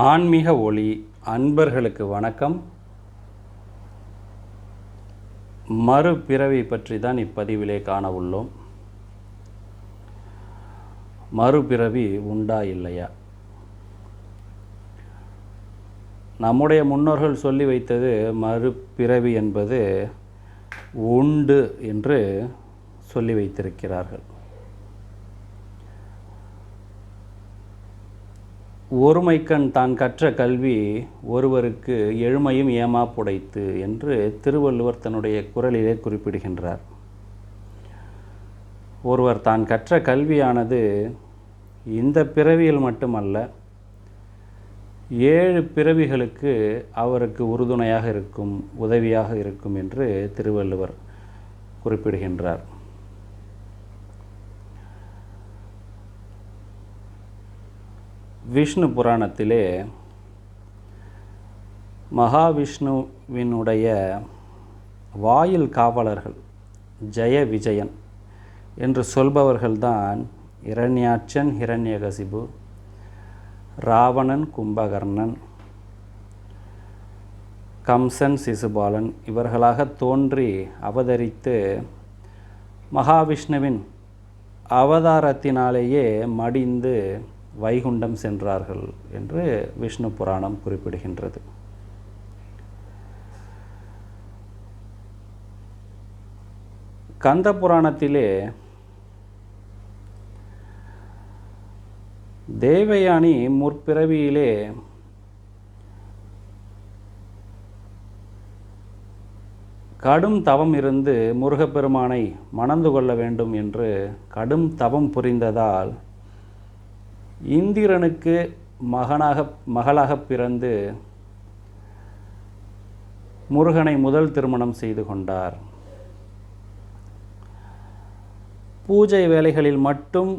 ஆன்மீக ஒளி அன்பர்களுக்கு வணக்கம். மறுபிறவி பற்றி தான் இப்பதிவிலே காண உள்ளோம். மறுபிறவி உண்டா இல்லையா? நம்முடைய முன்னோர்கள் சொல்லி வைத்தது மறுபிறவி என்பது உண்டு என்று சொல்லி வைத்திருக்கிறார்கள். ஒருமைக்கண் தான் கற்ற கல்வி ஒருவருக்கு எழுமையும் ஏமா புடைத்து என்று திருவள்ளுவர் தன்னுடைய குரலிலே குறிப்பிடுகின்றார். ஒருவர் தான் கற்ற கல்வியானது இந்த பிறவியில் மட்டுமல்ல ஏழு பிறவிகளுக்கு அவருக்கு உறுதுணையாக இருக்கும் உதவியாக இருக்கும் என்று திருவள்ளுவர் குறிப்பிடுகின்றார். விஷ்ணு புராணத்திலே மகாவிஷ்ணுவினுடைய வாயில் காவலர்கள் ஜெய விஜயன் என்று சொல்பவர்கள்தான் இரண்யாட்சன் ஹிரண்யகசிபு ராவணன் கும்பகர்ணன் கம்சன் சிசுபாலன் இவர்களாக தோன்றி அவதரித்து மகாவிஷ்ணுவின் அவதாரத்தினாலேயே மடிந்து வைகுண்டம் சென்றார்கள் என்று விஷ்ணு புராணம் குறிப்பிடுகின்றது. கந்த புராணத்திலே தேவயானி முற்பிறவியிலே கடும் தவம் இருந்து முருகப்பெருமானை மணந்து கொள்ள வேண்டும் என்று கடும் தவம் புரிந்ததால் இந்திரனுக்கு மகனாக மகளாக பிறந்து முருகனை முதல் திருமணம் செய்து கொண்டார். பூஜை வேலைகளில் மட்டும்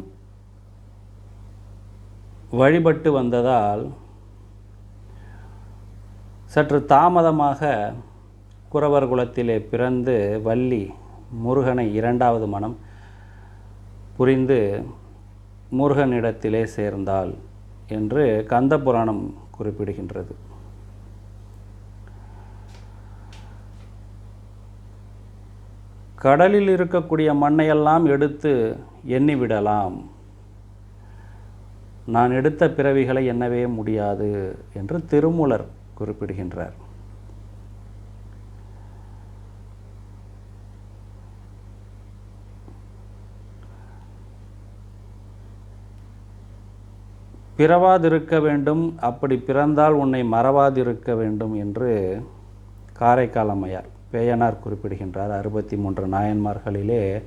வழிபட்டு வந்ததால் சற்று தாமதமாக குறவர் குலத்திலே பிறந்து வள்ளி முருகனை இரண்டாவது மனம் புரிந்து முருகனிடத்திலே சேர்ந்தாள் என்று கந்த புராணம் குறிப்பிடுகின்றது. கடலில் இருக்கக்கூடிய மண்ணையெல்லாம் எடுத்து எண்ணிவிடலாம். நான் எடுத்த பிறவிகளை எண்ணவே முடியாது என்று திருமூலர் குறிப்பிடுகின்றார். பிறவாதிருக்க வேண்டும் அப்படி பிறந்தால் உன்னை மறவாதிருக்க வேண்டும் என்று காரைக்கால் அம்மையார் பேயனார் குறிப்பிடுகின்றார். அறுபத்தி மூன்று நாயன்மார்களிலே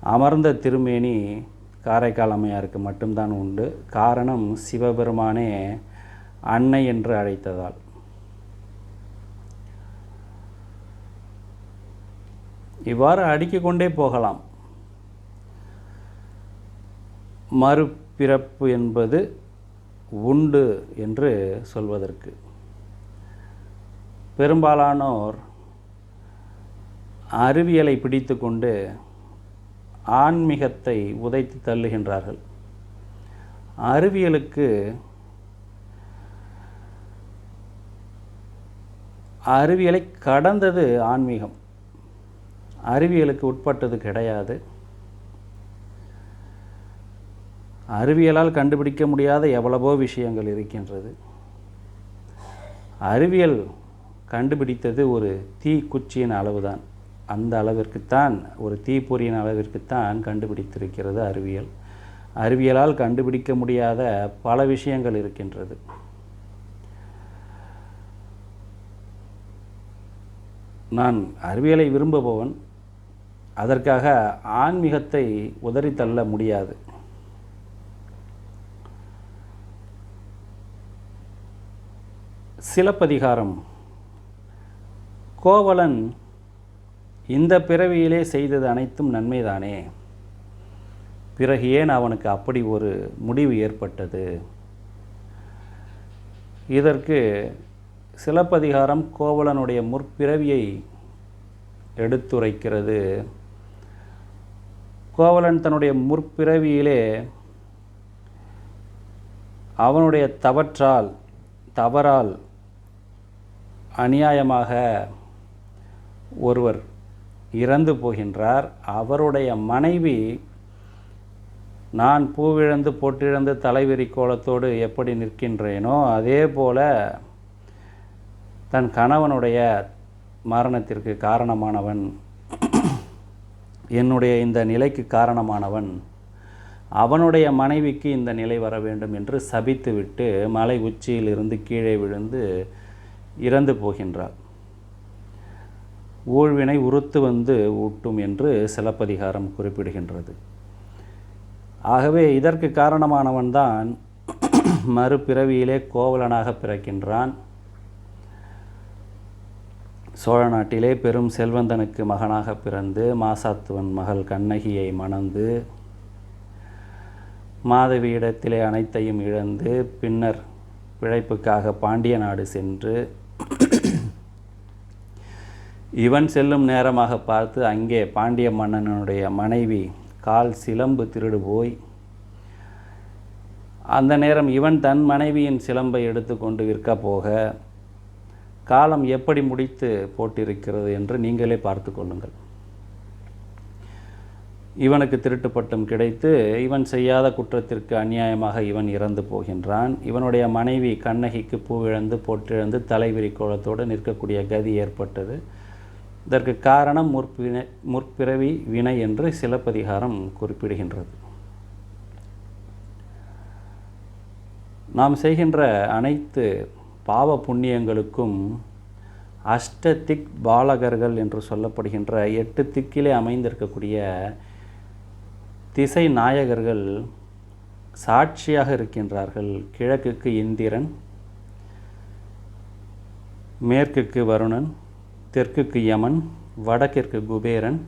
அமர்ந்த திருமேனி காரைக்கால் அம்மையாருக்கு மட்டும்தான் உண்டு. காரணம் சிவபெருமானே அன்னை என்று அழைத்ததால். இவ்வாறு அடுக்கிக் கொண்டே போகலாம். பிறப்பு என்பது உண்டு என்று சொல்வதற்கு. பெரும்பாலானோர் அறிவியலை பிடித்து கொண்டு ஆன்மீகத்தை உதைத்து தள்ளுகின்றார்கள். அறிவியலுக்கு அறிவியலை கடந்தது ஆன்மீகம். அறிவியலுக்கு உட்பட்டது கிடையாது. அறிவியலால் கண்டுபிடிக்க முடியாத எவ்வளவோ விஷயங்கள் இருக்கின்றது. அறிவியல் கண்டுபிடித்தது ஒரு தீ குச்சியின் அளவுதான். அந்த அளவிற்குத்தான் ஒரு தீப்பொறியின் அளவிற்குத்தான் கண்டுபிடித்திருக்கிறது அறிவியல். அறிவியலால் கண்டுபிடிக்க முடியாத பல விஷயங்கள் இருக்கின்றது. நான் அறிவியலை விரும்புபவன் அதற்காக ஆன்மீகத்தை உதறித்தள்ள முடியாது. சிலப்பதிகாரம். கோவலன் இந்த பிறவியிலே செய்தது அனைத்தும் நன்மைதானே? பிறகு ஏன் அவனுக்கு அப்படி ஒரு முடிவு ஏற்பட்டது? இதற்கு சிலப்பதிகாரம் கோவலனுடைய முற்பிறவியை எடுத்துரைக்கிறது. கோவலன் தன்னுடைய முற்பிறவியிலே அவனுடைய தவற்றால் தவறால் அநியாயமாக ஒருவர் இறந்து போகின்றார். அவருடைய மனைவி நான் பூவிழந்து பொட்டிழந்து தலைவிரி கோலத்தோடு எப்படி நிற்கின்றேனோ அதே போல தன் கணவனுடைய மரணத்திற்கு காரணமானவன் என்னுடைய இந்த நிலைக்கு காரணமானவன் அவனுடைய மனைவிக்கு இந்த நிலை வர வேண்டும் என்று சபித்துவிட்டு மலை உச்சியிலிருந்து கீழே விழுந்து இறந்து போகின்றார். ஊழ்வினை உறுத்து வந்து ஊட்டும் என்று சிலப்பதிகாரம் குறிப்பிடுகின்றது. ஆகவே இதற்கு காரணமானவன்தான் மறுபிறவியிலே கோவலனாக பிறக்கின்றான். சோழ நாட்டிலே பெரும் செல்வந்தனுக்கு மகனாக பிறந்து மாசாத்துவன் மகள் கண்ணகியை மணந்து மாதவியிடத்திலே அனைத்தையும் இழந்து பின்னர் பிழைப்புக்காக பாண்டிய நாடு சென்று இவன் செல்லும் நேரமாக பார்த்து அங்கே பாண்டிய மன்னனுடைய மனைவி கால் சிலம்பு திருடு போய் அந்த நேரம் இவன் தன் மனைவியின் சிலம்பை எடுத்துக்கொண்டு விற்க போக காலம் எப்படி முடித்து போட்டிருக்கிறது என்று நீங்களே பார்த்து கொள்ளுங்கள். இவனுக்கு திருட்டு பட்டம் கிடைத்து இவன் செய்யாத குற்றத்திற்கு அநியாயமாக இவன் இறந்து போகின்றான். இவனுடைய மனைவி கண்ணகிக்கு பூவிழந்து போட்டிழந்து தலைவிரி கோலத்தோடு நிற்கக்கூடிய கதி ஏற்பட்டது. இதற்கு காரணம் முற்பினை முற்பிறவி வினை என்று சிலப்பதிகாரம் குறிப்பிடுகின்றது. நாம் செய்கின்ற அனைத்து பாவ புண்ணியங்களுக்கும் அஷ்டதிக் பாலகர்கள் என்று சொல்லப்படுகின்ற எட்டு திக்கிலே அமைந்திருக்கக்கூடிய திசை நாயகர்கள் சாட்சியாக இருக்கின்றார்கள். கிழக்குக்கு இந்திரன் மேற்குக்கு வருணன் தெற்குக்கு யமன் வடக்கிற்கு குபேரன்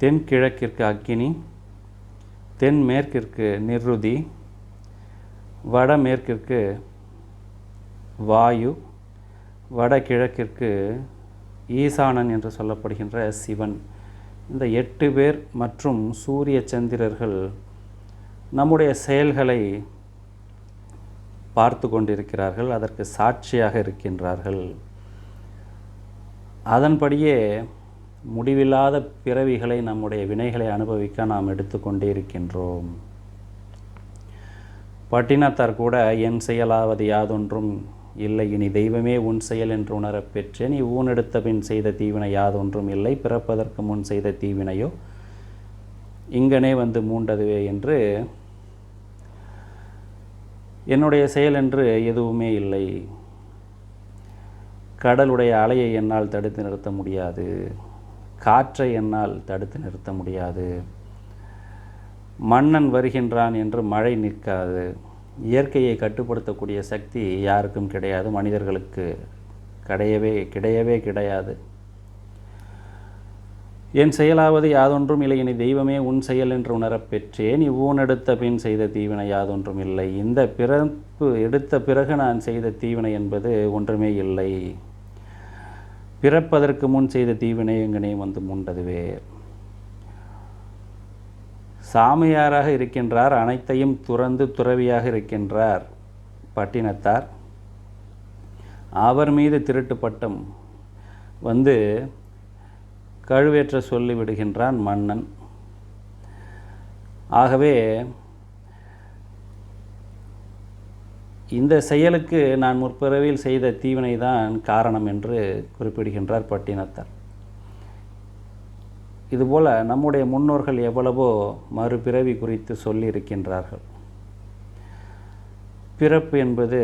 தென்கிழக்கிற்கு அக்கினி தென்மேற்கிற்கு நிருதி வடமேற்கிற்கு வாயு வடகிழக்கிற்கு ஈசானன் என்று சொல்லப்படுகின்ற சிவன். இந்த எட்டு பேர் மற்றும் சூரிய சந்திரர்கள் நம்முடைய செயல்களை பார்த்து கொண்டிருக்கிறார்கள் அதற்கு சாட்சியாக இருக்கின்றார்கள். அதன்படியே முடிவில்லாத பிறவிகளை நம்முடைய வினைகளை அனுபவிக்க நாம் எடுத்துக்கொண்டே இருக்கின்றோம். பட்டினத்தார் கூட என் செயலாவது யாதொன்றும் இல்லை இனி தெய்வமே உன் செயல் என்று உணரப் பெற்றேன் நீ ஊனெடுத்த பின் செய்த தீவினை யாதொன்றும் இல்லை பிறப்பதற்கு முன் செய்த தீவினையோ இங்கனே வந்து மூண்டதுவே என்று என்னுடைய செயல் என்று எதுவுமே இல்லை. கடலுடைய அலையை என்னால் தடுத்து நிறுத்த முடியாது. காற்றை என்னால் தடுத்து நிறுத்த முடியாது. மன்னன் வருகின்றான் என்று மழை நிற்காது. இயற்கையை கட்டுப்படுத்தக்கூடிய சக்தி யாருக்கும் கிடையாது. மனிதர்களுக்கு கிடையவே கிடையவே கிடையாது. என் செயலாவது யாதொன்றும் இல்லை. இனி தெய்வமே உன் செயல் என்று உணரப் பெற்றேன். இவ்வூனெடுத்த பின் செய்த தீவினை யாதொன்றும் இல்லை. இந்த பிறப்பு எடுத்த பிறகு நான் செய்த தீவினை என்பது ஒன்றுமே இல்லை. பிறப்பதற்கு முன் செய்த தீவினை வந்து மூண்டதுவே. சாமியாராக இருக்கின்றார் அனைத்தையும் துறந்து துறவியாக இருக்கின்றார் பட்டினத்தார். அவர் மீது திருட்டு பட்டம் வந்து கழுவேற்ற சொல்லி விடுகின்றான் மன்னன். ஆகவே இந்த செயலுக்கு நான் முற்பிறவியில் செய்த தீவினை தான் காரணம் என்று குறிப்பிடுகின்றார் பட்டினத்தார். இதுபோல் நம்முடைய முன்னோர்கள் எவ்வளவோ மறுபிறவி குறித்து சொல்லியிருக்கின்றார்கள். பிறப்பு என்பது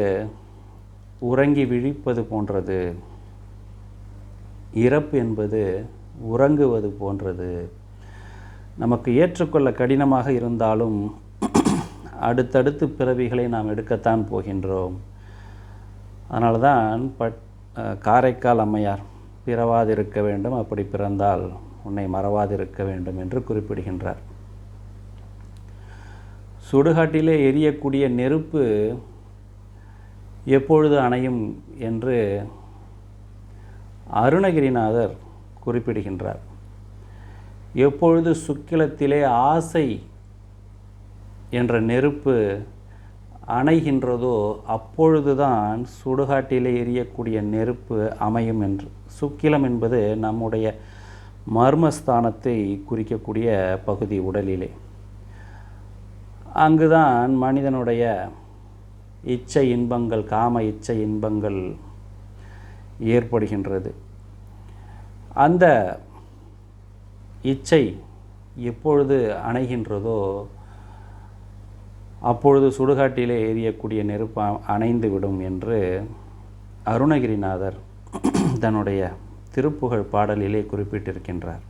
உறங்கி விழிப்பது போன்றது. இறப்பு என்பது உறங்குவது போன்றது. நமக்கு ஏற்றுக்கொள்ள கடினமாக இருந்தாலும் அடுத்தடுத்து பிறவிகளை நாம் எடுக்கத்தான் போகின்றோம். அதனால தான் பட் காரைக்கால் அம்மையார் பிறவாதிருக்க வேண்டும் அப்படி பிறந்தால் உன்னை மறவாதிருக்க வேண்டும் என்று குறிப்பிடுகின்றார். சுடுகாட்டிலே எரியக்கூடிய நெருப்பு எப்பொழுது அணையும் என்று அருணகிரிநாதர் குறிப்பிடுகின்றார். எப்பொழுது சுக்கிலத்திலே ஆசை என்ற நெருப்பு அணைகின்றதோ அப்பொழுதுதான் சுடுகாட்டிலே எரியக்கூடிய நெருப்பு அமையும் என்று. சுக்கிலம் என்பது நம்முடைய மர்மஸ்தானத்தை குறிக்கக்கூடிய பகுதி உடலிலே. அங்குதான் மனிதனுடைய இச்சை இன்பங்கள் காம இச்சை இன்பங்கள் ஏற்படுகின்றது. அந்த இச்சை எப்பொழுது அணைகின்றதோ அப்பொழுது சுடுகாட்டிலே எரியக்கூடிய நெருப்பு அணைந்து அணைந்துவிடும் என்று அருணகிரிநாதர் தன்னுடைய திருப்புகழ் பாடலிலே குறிப்பிட்டிருக்கின்றார்.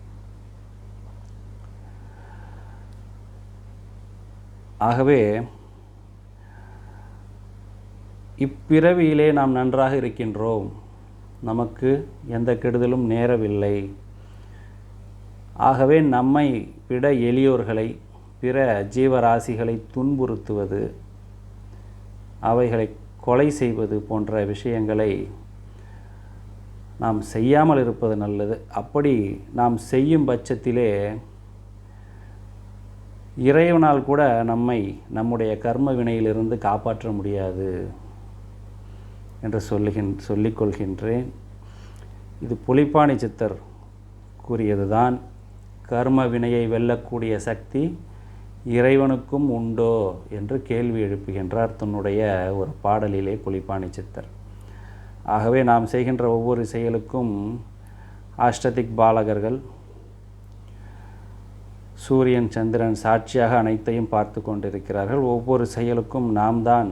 ஆகவே இப்பிறவியிலே நாம் நன்றாக இருக்கின்றோம். நமக்கு எந்த கெடுதலும் நேரவில்லை. ஆகவே நம்மை விட எளியோர்களை பிற ஜீவராசிகளை துன்புறுத்துவது அவைகளை கொலை செய்வது போன்ற விஷயங்களை நாம் செய்யாமல் இருப்பது நல்லது. அப்படி நாம் செய்யும் பட்சத்திலே இறைவனால் கூட நம்மை நம்முடைய கர்ம வினையிலிருந்து காப்பாற்ற முடியாது என்று சொல்லுகின் சொல்லிக்கொள்கின்றேன். இது புலிப்பாணி சித்தர் கூறியதுதான். கர்ம வினையை வெல்லக்கூடிய சக்தி இறைவனுக்கும் உண்டோ என்று கேள்வி எழுப்புகின்றார் தன்னுடைய ஒரு பாடலிலே குளிப்பாணி சித்தர். ஆகவே நாம் செய்கின்ற ஒவ்வொரு செயலுக்கும் அஷ்டதிக் பாலகர்கள் சூரியன் சந்திரன் சாட்சியாக அனைத்தையும் பார்த்து கொண்டிருக்கிறார்கள். ஒவ்வொரு செயலுக்கும் நாம் தான்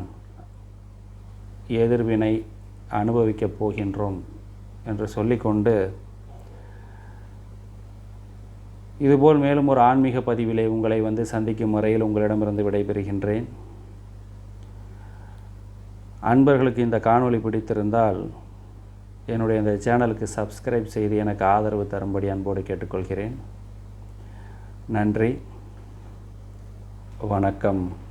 எதிர்வினை அனுபவிக்கப் போகின்றோம் என்று சொல்லிக்கொண்டு இதுபோல் மேலும் ஒரு ஆன்மீக பதிவிலே உங்களை வந்து சந்திக்கும் முறையில் உங்களிடமிருந்து விடைபெறுகின்றேன். அன்பர்களுக்கு இந்த காணொளி பிடித்திருந்தால் என்னுடைய இந்த சேனலுக்கு சப்ஸ்கிரைப் செய்து எனக்கு ஆதரவு தரும்படி அன்போடு கேட்டுக்கொள்கிறேன். நன்றி. வணக்கம்.